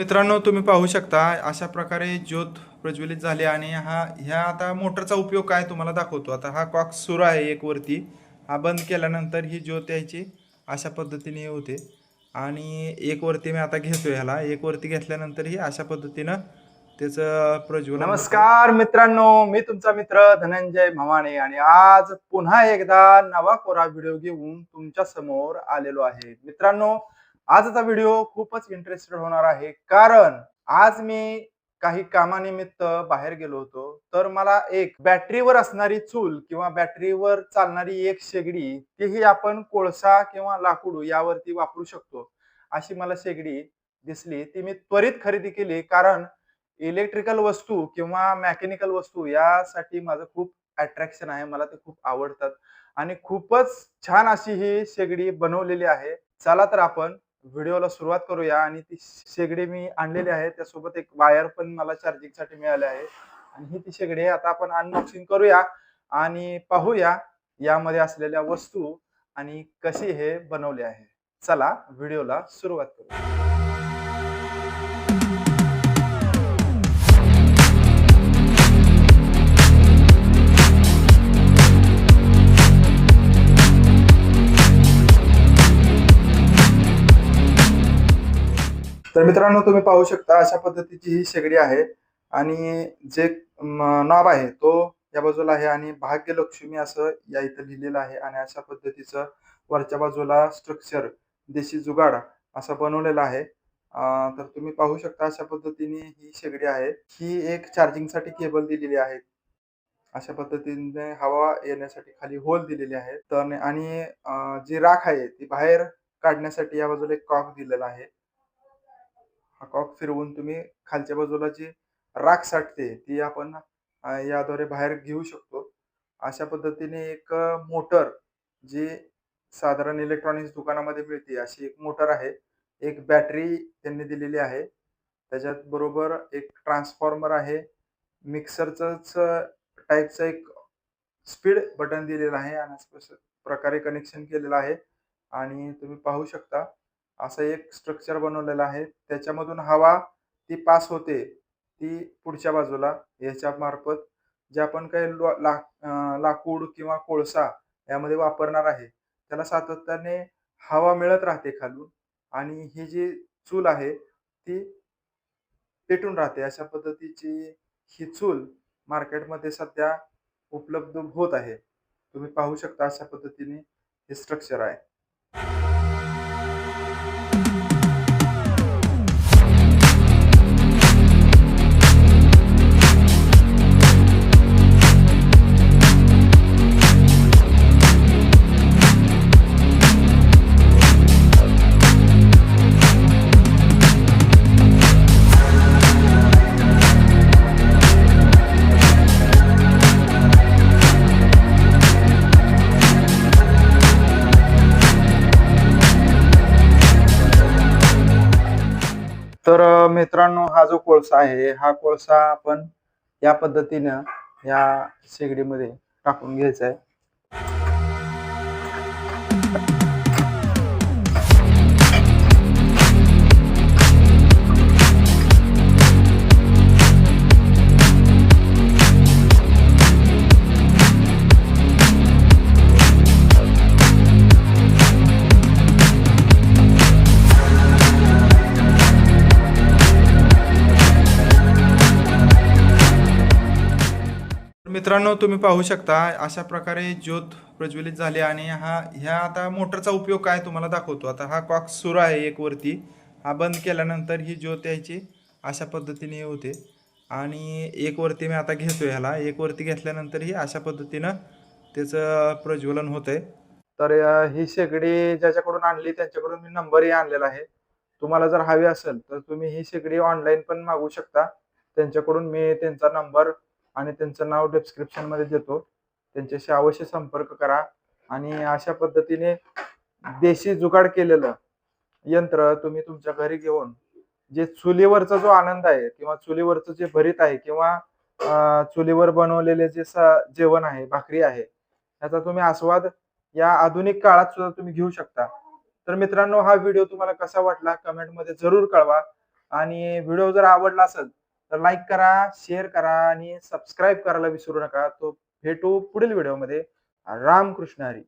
मित्रांनो तुम्ही पाहू शकता अशा प्रकारे ज्योत प्रज्वलित झाली आणि हा ह्या आता मोटरचा उपयोग काय तुम्हाला दाखवतो. आता हा कॉक सुरू आहे एक वरती. हा बंद केल्यानंतर ही ज्योत यायची अशा पद्धतीने होते. आणि एक वरती मी आता घेतो ह्याला. एक वरती घेतल्यानंतर ही अशा पद्धतीनं त्याचं प्रज्वलन नमस्कार मित्रांनो. मी तुमचा मित्र धनंजय भवाने आणि आज पुन्हा एकदा नवा कोरा व्हिडिओ घेऊन तुमच्यासमोर आलेलो आहे. मित्रांनो आजचा व्हिडिओ खूपच इंटरेस्टेड होणार आहे. कारण आज मी काही कामानिमित्त बाहेर गेलो होतो. तर मला एक बॅटरीवर असणारी चूल किंवा बॅटरीवर चालणारी एक शेगडी तीही आपण कोळसा किंवा लाकूड यावरती वापरू शकतो. अशी मला शेगडी दिसली. ती मी त्वरित खरेदी केली. कारण इलेक्ट्रिकल वस्तू किंवा मेकॅनिकल वस्तू यासाठी माझं खूप अट्रॅक्शन आहे. मला ते खूप आवडतात. आणि खूपच छान अशी ही शेगडी बनवलेली आहे. चला तर आपण व्हिडिओला सुरुवात करूया आणि ती शेगडी मी आणलेली आहे. त्यासोबत एक वायर पण मला चार्जिंगसाठी मिळाले आहे. आणि ही ती शेगडी आहे. आता आपण अनबॉक्सिंग करूया आणि पाहूया यामध्ये असलेल्या वस्तू आणि कशी हे बनवले आहे. चला व्हिडिओला सुरुवात करूया. तर मित्रांनो तुम्ही पाहू शकता अशा पद्धतीची ही शेगडी आहे आणि जे नॉब आहे तो या बाजूला आहे आणि भाग्यलक्ष्मी असं या इथं लिहिलेलं आहे आणि अशा पद्धतीचं वरच्या बाजूला स्ट्रक्चर देशी जुगाड असं बनवलेलं आहे. तर तुम्ही पाहू शकता अशा पद्धतीने ही शेगडी आहे. ही एक चार्जिंगसाठी केबल दिलेली आहे. अशा पद्धतीने हवा येण्यासाठी खाली होल दिलेले आहे. तर आणि जी राख आहे ती बाहेर काढण्यासाठी या बाजूला एक कॉक दिलेला आहे. हा कॉक फिरवून तुम्ही खालच्या बाजूला जी राख साठते ती आपण याद्वारे बाहेर घेऊ शकतो. अशा पद्धतीने एक मोटर जी साधारण इलेक्ट्रॉनिक्स दुकानामध्ये मिळते अशी एक मोटर आहे. एक बॅटरी त्यांनी दिलेली आहे. त्याच्यात बरोबर एक ट्रान्सफॉर्मर आहे. मिक्सरच टाईपचं एक स्पीड बटन दिलेलं आहे आणि प्रकारे कनेक्शन केलेलं आहे. आणि तुम्ही पाहू शकता असं एक स्ट्रक्चर बनवलेलं आहे. त्याच्यामधून हवा ती पास होते ती पुढच्या बाजूला याच्या मार्फत जे आपण काही लो- ला लाकूड किंवा कोळसा यामध्ये वापरणार आहे त्याला सातत्याने हवा मिळत राहते खालून आणि ही जी चूल आहे ती पेटून राहते. अशा पद्धतीची ही चूल मार्केटमध्ये सध्या उपलब्ध होत आहे. तुम्ही पाहू शकता अशा पद्धतीने हे स्ट्रक्चर आहे. तर मित्रांनो हा जो कोळसा आहे हा कोळसा आपण या पद्धतीनं या शेगडीमध्ये टाकून घ्यायचा आहे. मित्रांनो तुम्ही पाहू शकता अशा प्रकारे ज्योत प्रज्वलित झाली आणि हा ह्या आता मोटरचा उपयोग काय तुम्हाला दाखवतो. आता हा कॉक सुरू आहे एक वरती. हा बंद केल्यानंतर ही ज्योत यायची अशा पद्धतीने होते. आणि एक वरती मी आता घेतो ह्याला. एक वरती घेतल्यानंतर ही अशा पद्धतीनं त्याचं प्रज्वलन होतंय. तर ही शेगडी ज्याच्याकडून आणली त्यांच्याकडून मी नंबरही आणलेला आहे. तुम्हाला जर हवी असेल तर तुम्ही ही शेगडी ऑनलाईन पण मागवू शकता. त्यांच्याकडून मी त्यांचा नंबर आणि त्यांचं नाव डिस्क्रिप्शनमध्ये देतो. त्यांच्याशी अवश्य संपर्क करा. आणि अशा पद्धतीने देशी जुगाड केलेलं यंत्र तुम्ही तुमच्या घरी घेऊन जे चुलीवरचा जो आनंद आहे किंवा चुलीवरचं जे भरीत आहे किंवा चुलीवर बनवलेले जे जेवण आहे भाकरी आहे याचा तुम्ही आस्वाद या आधुनिक काळात सुद्धा तुम्ही घेऊ शकता. तर मित्रांनो हा व्हिडिओ तुम्हाला कसा वाटला? कमेंटमध्ये जरूर कळवा. आणि व्हिडिओ जर आवडला असेल तर लाईक करा शेअर करा आणि सबस्क्राईब करायला विसरू नका. तो भेटू पुढील व्हिडिओमध्ये रामकृष्ण हरी.